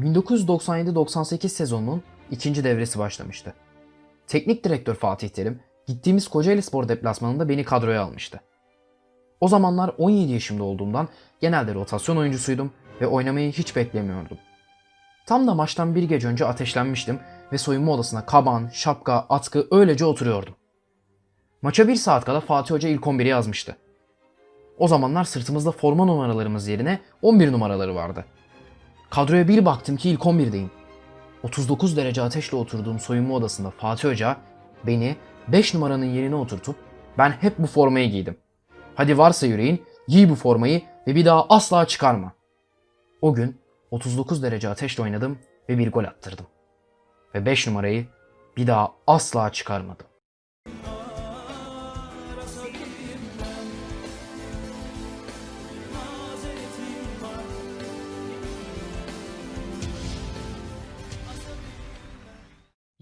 1997-98 sezonunun ikinci devresi başlamıştı. Teknik direktör Fatih Terim gittiğimiz Kocaeli Spor deplasmanında beni kadroya almıştı. O zamanlar 17 yaşımda olduğumdan genelde rotasyon oyuncusuydum ve oynamayı hiç beklemiyordum. Tam da maçtan bir gece önce ateşlenmiştim ve soyunma odasına kaban, şapka, atkı öylece oturuyordum. Maça bir saat kala Fatih Hoca ilk 11'i yazmıştı. O zamanlar sırtımızda forma numaralarımız yerine 11 numaraları vardı. Kadroya bir baktım ki ilk 11'deyim. 39 derece ateşle oturduğum soyunma odasında Fatih Hoca beni 5 numaranın yerine oturtup ben hep bu formayı giydim. Hadi varsa yüreğin giy bu formayı ve bir daha asla çıkarma. O gün 39 derece ateşle oynadım ve bir gol attırdım. Ve 5 numarayı bir daha asla çıkarmadım.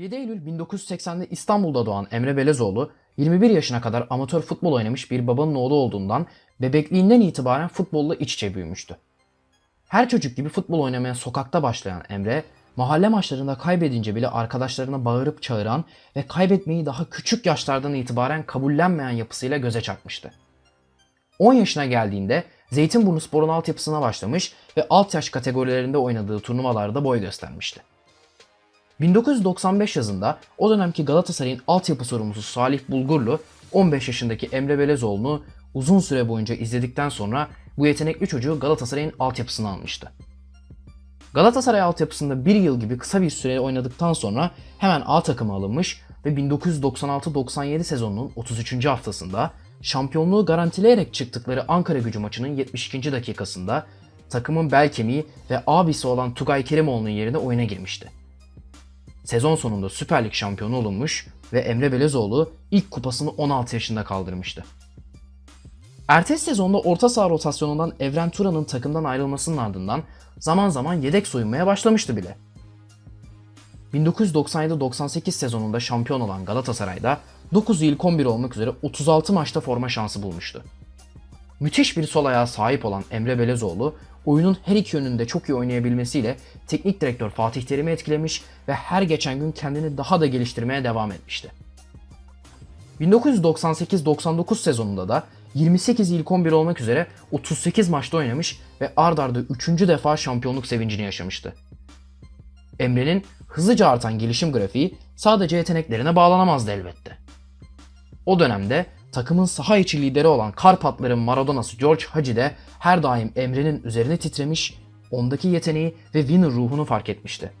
...7 Eylül 1980'de İstanbul'da doğan Emre Belezoğlu... ...21 yaşına kadar amatör futbol oynamış bir babanın oğlu olduğundan... ...bebekliğinden itibaren futbolla iç içe büyümüştü. Her çocuk gibi futbol oynamaya sokakta başlayan Emre... ...mahalle maçlarında kaybedince bile arkadaşlarına bağırıp çağıran... ...ve kaybetmeyi daha küçük yaşlardan itibaren kabullenmeyen yapısıyla göze çarpmıştı. 10 yaşına geldiğinde Zeytinburnu Spor'un altyapısına başlamış ve alt yaş kategorilerinde oynadığı turnuvalarda boy göstermişti. 1995 yazında o dönemki Galatasaray'ın altyapı sorumlusu Salih Bulgurlu 15 yaşındaki Emre Belezoğlu'nu uzun süre boyunca izledikten sonra bu yetenekli çocuğu Galatasaray'ın altyapısına almıştı. Galatasaray altyapısında bir yıl gibi kısa bir süre oynadıktan sonra hemen A takıma alınmış ve 1996-97 sezonunun 33. haftasında şampiyonluğu garantileyerek çıktıkları Ankara gücü maçının 72. dakikasında takımın bel kemiği ve abisi olan Tugay Kerimoğlu'nun yerine oyuna girmişti. Sezon sonunda Süper Lig şampiyonu olunmuş ve Emre Belezoğlu ilk kupasını 16 yaşında kaldırmıştı. Ertesi sezonda orta saha rotasyonundan Evren Turan'ın takımdan ayrılmasının ardından zaman zaman yedek soyunmaya başlamıştı bile. 1997-98 sezonunda şampiyon olan Galatasaray'da 9 yıl 11 olmak üzere 36 maçta forma şansı bulmuştu. Müthiş bir sol ayağa sahip olan Emre Belezoğlu, oyunun her iki yönünde çok iyi oynayabilmesiyle teknik direktör Fatih Terim'i etkilemiş ve her geçen gün kendini daha da geliştirmeye devam etmişti. 1998-99 sezonunda da 28 ilk 11 olmak üzere 38 maçta oynamış ve ard arda 3. defa şampiyonluk sevincini yaşamıştı. Emre'nin hızlıca artan gelişim grafiği sadece yeteneklerine bağlanamazdı elbette. O dönemde takımın saha içi lideri olan Karpatların Maradona'sı George Hagi de her daim Emre'nin üzerine titremiş, ondaki yeteneği ve winner ruhunu fark etmişti.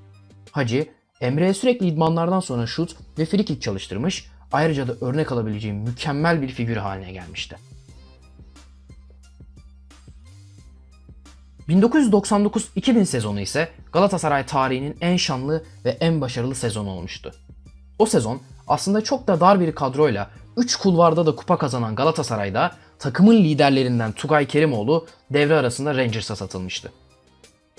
Hagi, Emre'ye sürekli idmanlardan sonra şut ve free kick çalıştırmış, ayrıca da örnek alabileceği mükemmel bir figür haline gelmişti. 1999-2000 sezonu ise Galatasaray tarihinin en şanlı ve en başarılı sezonu olmuştu. O sezon aslında çok da dar bir kadroyla 3 kulvarda da kupa kazanan Galatasaray'da takımın liderlerinden Tugay Kerimoğlu devre arasında Rangers'a satılmıştı.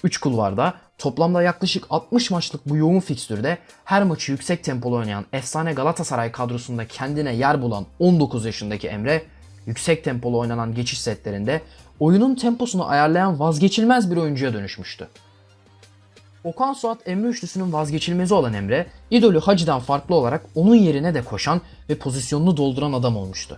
3 kulvarda toplamda yaklaşık 60 maçlık bu yoğun fikstürde her maçı yüksek tempolu oynayan efsane Galatasaray kadrosunda kendine yer bulan 19 yaşındaki Emre, yüksek tempolu oynanan geçiş setlerinde oyunun temposunu ayarlayan vazgeçilmez bir oyuncuya dönüşmüştü. Okan Suat Emre üçlüsünün vazgeçilmezi olan Emre, idolü Hacı'dan farklı olarak onun yerine de koşan ve pozisyonunu dolduran adam olmuştu.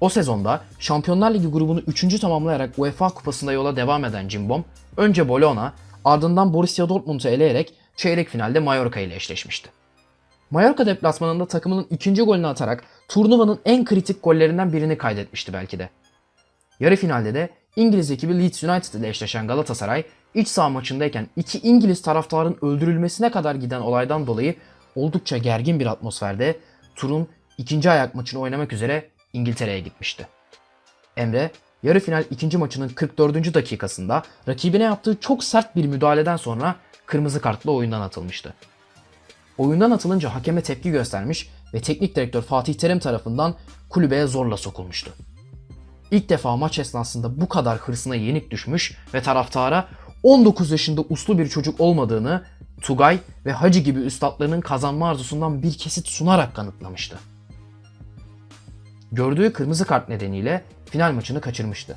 O sezonda Şampiyonlar Ligi grubunu 3. tamamlayarak UEFA Kupası'nda yola devam eden Cimbom, önce Bologna, ardından Borussia Dortmund'u eleyerek çeyrek finalde Mallorca ile eşleşmişti. Mallorca deplasmanında takımının ikinci golünü atarak turnuvanın en kritik gollerinden birini kaydetmişti belki de. Yarı finalde de İngiliz ekibi Leeds United ile eşleşen Galatasaray, iç saha maçındayken iki İngiliz taraftarın öldürülmesine kadar giden olaydan dolayı oldukça gergin bir atmosferde turun ikinci ayak maçını oynamak üzere İngiltere'ye gitmişti. Emre, yarı final ikinci maçının 44. dakikasında rakibine yaptığı çok sert bir müdahaleden sonra kırmızı kartla oyundan atılmıştı. Oyundan atılınca hakeme tepki göstermiş ve teknik direktör Fatih Terim tarafından kulübeye zorla sokulmuştu. İlk defa maç esnasında bu kadar hırsına yenik düşmüş ve taraftara 19 yaşında uslu bir çocuk olmadığını Tugay ve Hacı gibi üstadlarının kazanma arzusundan bir kesit sunarak kanıtlamıştı. Gördüğü kırmızı kart nedeniyle final maçını kaçırmıştı.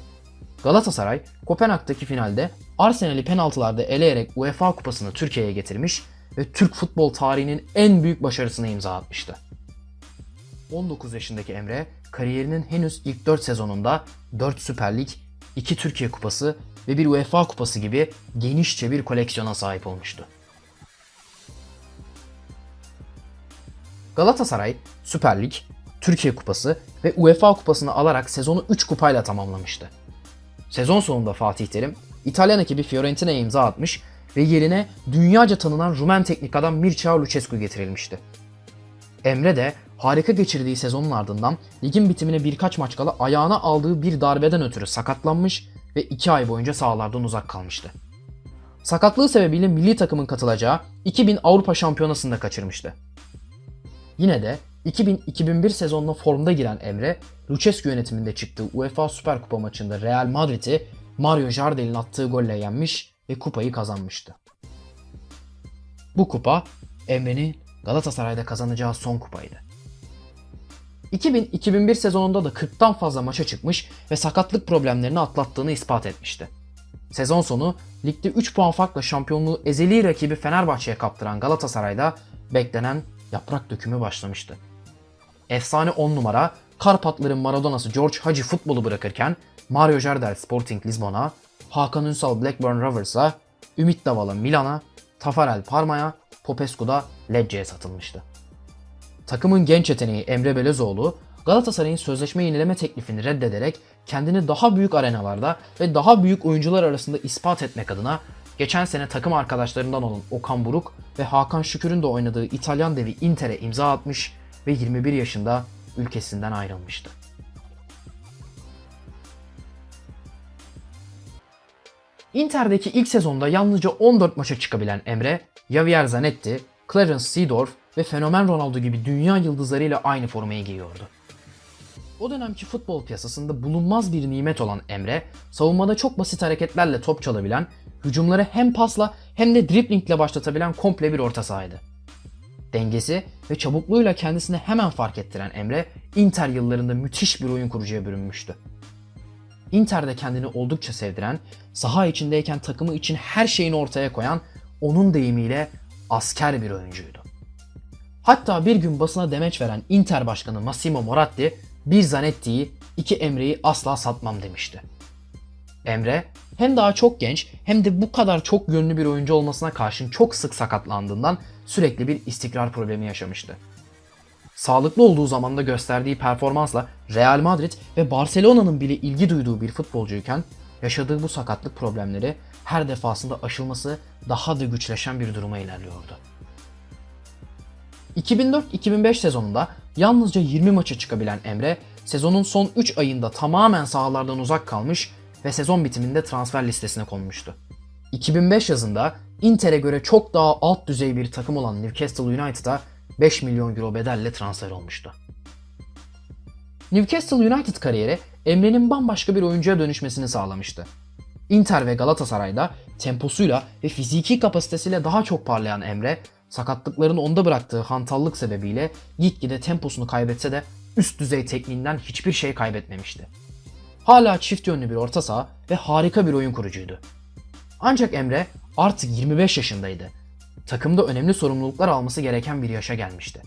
Galatasaray, Kopenhag'daki finalde Arsenal'i penaltılarda eleyerek UEFA Kupası'nı Türkiye'ye getirmiş ve Türk futbol tarihinin en büyük başarısına imza atmıştı. 19 yaşındaki Emre, kariyerinin henüz ilk 4 sezonunda 4 Süper Lig, 2 Türkiye Kupası ve bir UEFA Kupası gibi genişçe bir koleksiyona sahip olmuştu. Galatasaray, Süper Lig, Türkiye Kupası ve UEFA Kupası'nı alarak sezonu 3 kupayla tamamlamıştı. Sezon sonunda Fatih Terim, İtalyan ekibi Fiorentina'ya imza atmış ve yerine dünyaca tanınan Rumen teknik adam Mircea Lucescu getirilmişti. Emre de harika geçirdiği sezonun ardından ligin bitimine birkaç maç kala ayağına aldığı bir darbeden ötürü sakatlanmış ve 2 ay boyunca sahalardan uzak kalmıştı. Sakatlığı sebebiyle milli takımın katılacağı 2000 Avrupa Şampiyonası'nda kaçırmıştı. Yine de 2000-2001 sezonuna formda giren Emre, Lucescu yönetiminde çıktığı UEFA Süper Kupa maçında Real Madrid'i Mario Jardel'in attığı golle yenmiş ve kupayı kazanmıştı. Bu kupa Emre'nin Galatasaray'da kazanacağı son kupaydı. 2000-2001 sezonunda da 40'tan fazla maça çıkmış ve sakatlık problemlerini atlattığını ispat etmişti. Sezon sonu ligde 3 puan farkla şampiyonluğu ezeli rakibi Fenerbahçe'ye kaptıran Galatasaray'da beklenen yaprak dökümü başlamıştı. Efsane 10 numara Karpatların Maradona'sı George Hagi futbolu bırakırken Mario Jardel Sporting Lisbon'a, Hakan Ünsal Blackburn Rovers'a, Ümit Davala Milan'a, Tafarel Parma'ya, Popescu da Lecce'ye satılmıştı. Takımın genç yeteneği Emre Belezoğlu, Galatasaray'ın sözleşme yenileme teklifini reddederek kendini daha büyük arenalarda ve daha büyük oyuncular arasında ispat etmek adına geçen sene takım arkadaşlarından olan Okan Buruk ve Hakan Şükür'ün de oynadığı İtalyan devi Inter'e imza atmış ve 21 yaşında ülkesinden ayrılmıştı. Inter'deki ilk sezonda yalnızca 14 maça çıkabilen Emre, Javier Zanetti, Clarence Seedorf ve fenomen Ronaldo gibi dünya yıldızlarıyla aynı formayı giyiyordu. O dönemki futbol piyasasında bulunmaz bir nimet olan Emre, savunmada çok basit hareketlerle top çalabilen, hücumları hem pasla hem de driblingle başlatabilen komple bir orta sahaydı. Dengesi ve çabukluğuyla kendisini hemen fark ettiren Emre, Inter yıllarında müthiş bir oyun kurucuya bürünmüştü. Inter'de kendini oldukça sevdiren, saha içindeyken takımı için her şeyini ortaya koyan, onun deyimiyle asker bir oyuncuydu. Hatta bir gün basına demeç veren Inter Başkanı Massimo Moratti, bir Zanetti'yi, iki Emre'yi asla satmam demişti. Emre hem daha çok genç hem de bu kadar çok yönlü bir oyuncu olmasına karşın çok sık sakatlandığından sürekli bir istikrar problemi yaşamıştı. Sağlıklı olduğu zamanda gösterdiği performansla Real Madrid ve Barcelona'nın bile ilgi duyduğu bir futbolcuyken yaşadığı bu sakatlık problemleri her defasında aşılması daha da güçleşen bir duruma ilerliyordu. 2004-2005 sezonunda yalnızca 20 maça çıkabilen Emre, sezonun son 3 ayında tamamen sahalardan uzak kalmış ve sezon bitiminde transfer listesine konmuştu. 2005 yazında Inter'e göre çok daha alt düzey bir takım olan Newcastle United'a 5 milyon euro bedelle transfer olmuştu. Newcastle United kariyeri Emre'nin bambaşka bir oyuncuya dönüşmesini sağlamıştı. Inter ve Galatasaray'da temposuyla ve fiziki kapasitesiyle daha çok parlayan Emre, sakatlıkların onda bıraktığı hantallık sebebiyle gitgide temposunu kaybetse de üst düzey tekniğinden hiçbir şey kaybetmemişti. Hala çift yönlü bir orta saha ve harika bir oyun kurucuydu. Ancak Emre artık 25 yaşındaydı. Takımda önemli sorumluluklar alması gereken bir yaşa gelmişti.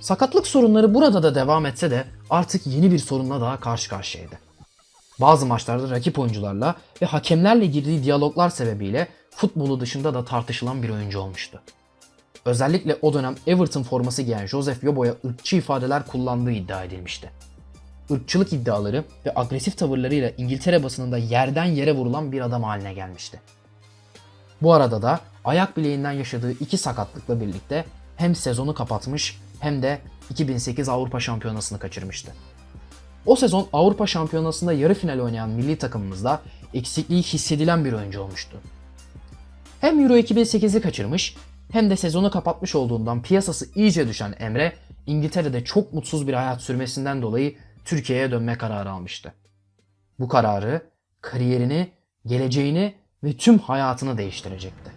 Sakatlık sorunları burada da devam etse de artık yeni bir sorunla daha karşı karşıyaydı. Bazı maçlarda rakip oyuncularla ve hakemlerle girdiği diyaloglar sebebiyle futbolu dışında da tartışılan bir oyuncu olmuştu. Özellikle o dönem Everton forması giyen Joseph Yobo'ya ırkçı ifadeler kullandığı iddia edilmişti. Irkçılık iddiaları ve agresif tavırlarıyla İngiltere basınında yerden yere vurulan bir adam haline gelmişti. Bu arada da ayak bileğinden yaşadığı iki sakatlıkla birlikte hem sezonu kapatmış hem de 2008 Avrupa Şampiyonası'nı kaçırmıştı. O sezon Avrupa Şampiyonası'nda yarı final oynayan milli takımımızda eksikliği hissedilen bir oyuncu olmuştu. Hem Euro 2008'i kaçırmış hem de sezonu kapatmış olduğundan piyasası iyice düşen Emre, İngiltere'de çok mutsuz bir hayat sürmesinden dolayı Türkiye'ye dönme kararı almıştı. Bu kararı kariyerini, geleceğini ve tüm hayatını değiştirecekti.